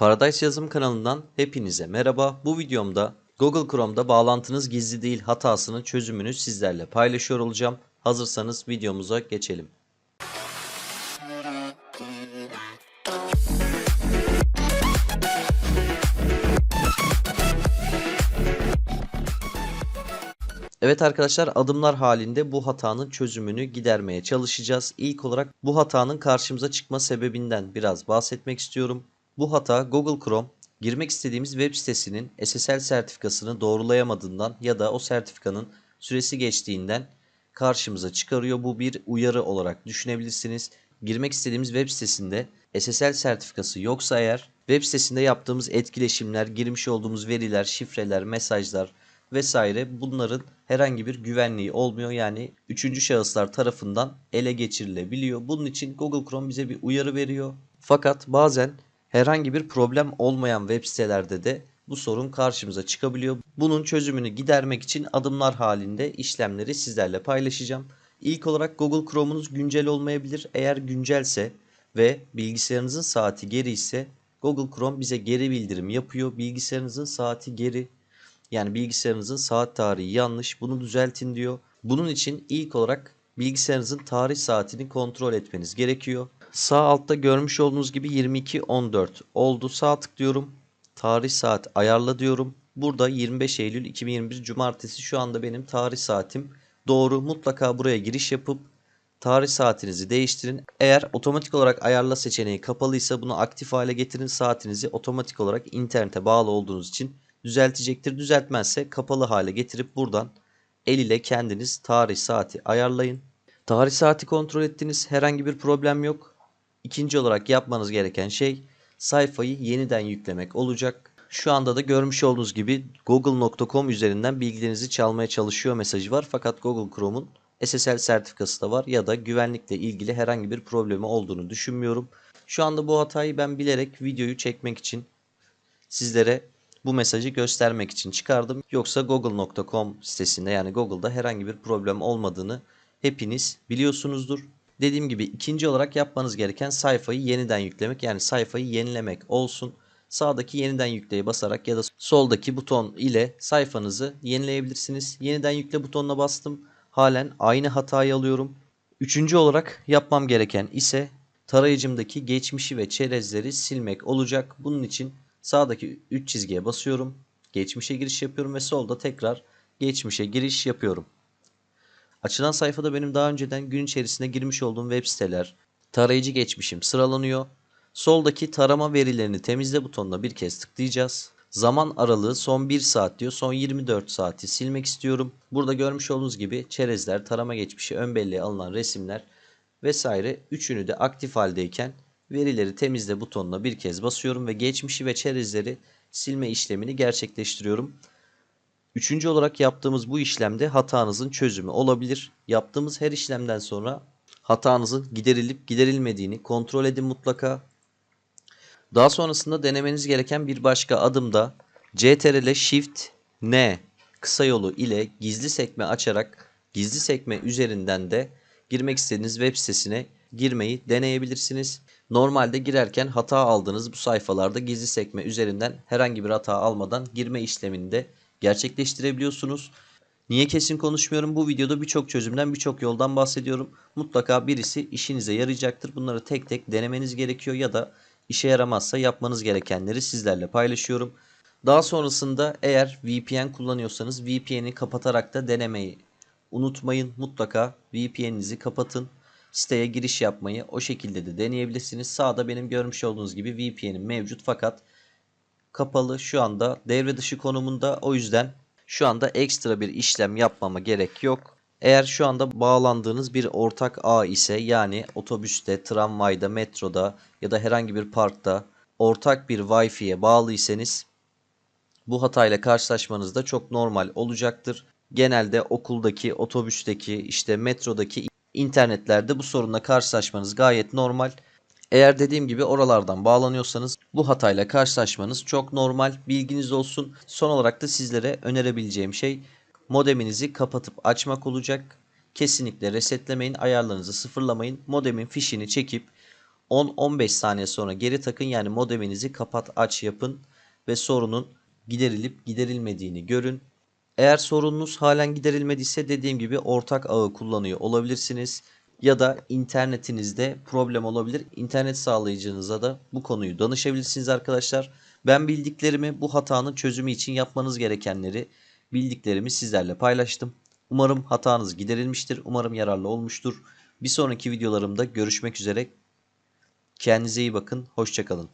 Paradise Yazım kanalından hepinize merhaba. Bu videomda Google Chrome'da bağlantınız gizli değil hatasının çözümünü sizlerle paylaşıyor olacağım. Hazırsanız videomuza geçelim. Evet arkadaşlar adımlar halinde bu hatanın çözümünü gidermeye çalışacağız. İlk olarak bu hatanın karşımıza çıkma sebebinden biraz bahsetmek istiyorum. Bu hata Google Chrome girmek istediğimiz web sitesinin SSL sertifikasını doğrulayamadığından ya da o sertifikanın süresi geçtiğinden karşımıza çıkarıyor. Bu bir uyarı olarak düşünebilirsiniz. Girmek istediğimiz web sitesinde SSL sertifikası yoksa eğer web sitesinde yaptığımız etkileşimler, girmiş olduğumuz veriler, şifreler, mesajlar vesaire bunların herhangi bir güvenliği olmuyor. Yani üçüncü şahıslar tarafından ele geçirilebiliyor. Bunun için Google Chrome bize bir uyarı veriyor. Fakat bazen herhangi bir problem olmayan web sitelerde de bu sorun karşımıza çıkabiliyor. Bunun çözümünü gidermek için adımlar halinde işlemleri sizlerle paylaşacağım. İlk olarak Google Chrome'unuz güncel olmayabilir. Eğer güncelse ve bilgisayarınızın saati geri ise Google Chrome bize geri bildirim yapıyor. Bilgisayarınızın saati geri yani bilgisayarınızın saat tarihi yanlış. Bunu düzeltin diyor. Bunun için ilk olarak bilgisayarınızın tarih saatini kontrol etmeniz gerekiyor. Sağ altta görmüş olduğunuz gibi 22.14 oldu. Sağ tıklıyorum. Tarih saat ayarla diyorum. Burada 25 Eylül 2021 Cumartesi şu anda benim tarih saatim. Doğru mutlaka buraya giriş yapıp tarih saatinizi değiştirin. Eğer otomatik olarak ayarla seçeneği kapalıysa bunu aktif hale getirin. Saatinizi otomatik olarak internete bağlı olduğunuz için düzeltecektir. Düzeltmezse kapalı hale getirip buradan el ile kendiniz tarih saati ayarlayın. Tarih saati kontrol ettiniz. Herhangi bir problem yok. İkinci olarak yapmanız gereken şey sayfayı yeniden yüklemek olacak. Şu anda da görmüş olduğunuz gibi google.com üzerinden bilgilerinizi çalmaya çalışıyor mesajı var. Fakat Google Chrome'un SSL sertifikası da var ya da güvenlikle ilgili herhangi bir problemi olduğunu düşünmüyorum. Şu anda bu hatayı ben bilerek videoyu çekmek için sizlere bu mesajı göstermek için çıkardım. Yoksa google.com sitesinde yani Google'da herhangi bir problem olmadığını hepiniz biliyorsunuzdur. Dediğim gibi ikinci olarak yapmanız gereken sayfayı yeniden yüklemek yani sayfayı yenilemek olsun. Sağdaki yeniden yükleye basarak ya da soldaki buton ile sayfanızı yenileyebilirsiniz. Yeniden yükle butonuna bastım. Halen aynı hatayı alıyorum. Üçüncü olarak yapmam gereken ise tarayıcımdaki geçmişi ve çerezleri silmek olacak. Bunun için Sağdaki 3 çizgiye basıyorum. Geçmişe giriş yapıyorum ve solda tekrar geçmişe giriş yapıyorum. Açılan sayfada benim daha önceden gün içerisinde girmiş olduğum web siteler, tarayıcı geçmişim sıralanıyor. Soldaki tarama verilerini temizle butonuna bir kez tıklayacağız. Zaman aralığı son 1 saat diyor. Son 24 saati silmek istiyorum. Burada görmüş olduğunuz gibi çerezler, tarama geçmişi, ön belleğe alınan resimler vesaire üçünü de aktif haldeyken verileri temizle butonuna bir kez basıyorum ve geçmişi ve çerezleri silme işlemini gerçekleştiriyorum. Üçüncü olarak yaptığımız bu işlemde hatanızın çözümü olabilir. Yaptığımız her işlemden sonra hatanızın giderilip giderilmediğini kontrol edin mutlaka. Daha sonrasında denemeniz gereken bir başka adım da CTRL Shift N kısa yolu ile gizli sekme açarak gizli sekme üzerinden de girmek istediğiniz web sitesine girmeyi deneyebilirsiniz. Normalde girerken hata aldığınız bu sayfalarda gizli sekme üzerinden herhangi bir hata almadan girme işlemini de gerçekleştirebiliyorsunuz. Niye kesin konuşmuyorum? Bu videoda birçok çözümden birçok yoldan bahsediyorum. Mutlaka birisi işinize yarayacaktır. Bunları tek tek denemeniz gerekiyor ya da işe yaramazsa yapmanız gerekenleri sizlerle paylaşıyorum. Daha sonrasında eğer VPN kullanıyorsanız VPN'i kapatarak da denemeyi unutmayın. Mutlaka VPN'inizi kapatın siteye giriş yapmayı o şekilde de deneyebilirsiniz. Sağda benim görmüş olduğunuz gibi VPN'im mevcut fakat kapalı şu anda devre dışı konumunda o yüzden şu anda ekstra bir işlem yapmama gerek yok. Eğer şu anda bağlandığınız bir ortak ağ ise yani otobüste, tramvayda, metroda ya da herhangi bir parkta ortak bir Wi-Fi'ye bağlıysanız bu hatayla karşılaşmanız da çok normal olacaktır. Genelde okuldaki, otobüsteki, işte metrodaki internetlerde bu sorunla karşılaşmanız gayet normal. Eğer dediğim gibi oralardan bağlanıyorsanız bu hatayla karşılaşmanız çok normal. Bilginiz olsun. Son olarak da sizlere önerebileceğim şey modeminizi kapatıp açmak olacak. Kesinlikle resetlemeyin, ayarlarınızı sıfırlamayın. Modemin fişini çekip 10-15 saniye sonra geri takın yani modeminizi kapat aç yapın ve sorunun giderilip giderilmediğini görün. Eğer sorununuz halen giderilmediyse dediğim gibi ortak ağı kullanıyor olabilirsiniz ya da internetinizde problem olabilir. İnternet sağlayıcınıza da bu konuyu danışabilirsiniz arkadaşlar. Ben bildiklerimi bu hatanın çözümü için yapmanız gerekenleri bildiklerimi sizlerle paylaştım. Umarım hatanız giderilmiştir. Umarım yararlı olmuştur. Bir sonraki videolarımda görüşmek üzere. Kendinize iyi bakın. Hoşçakalın.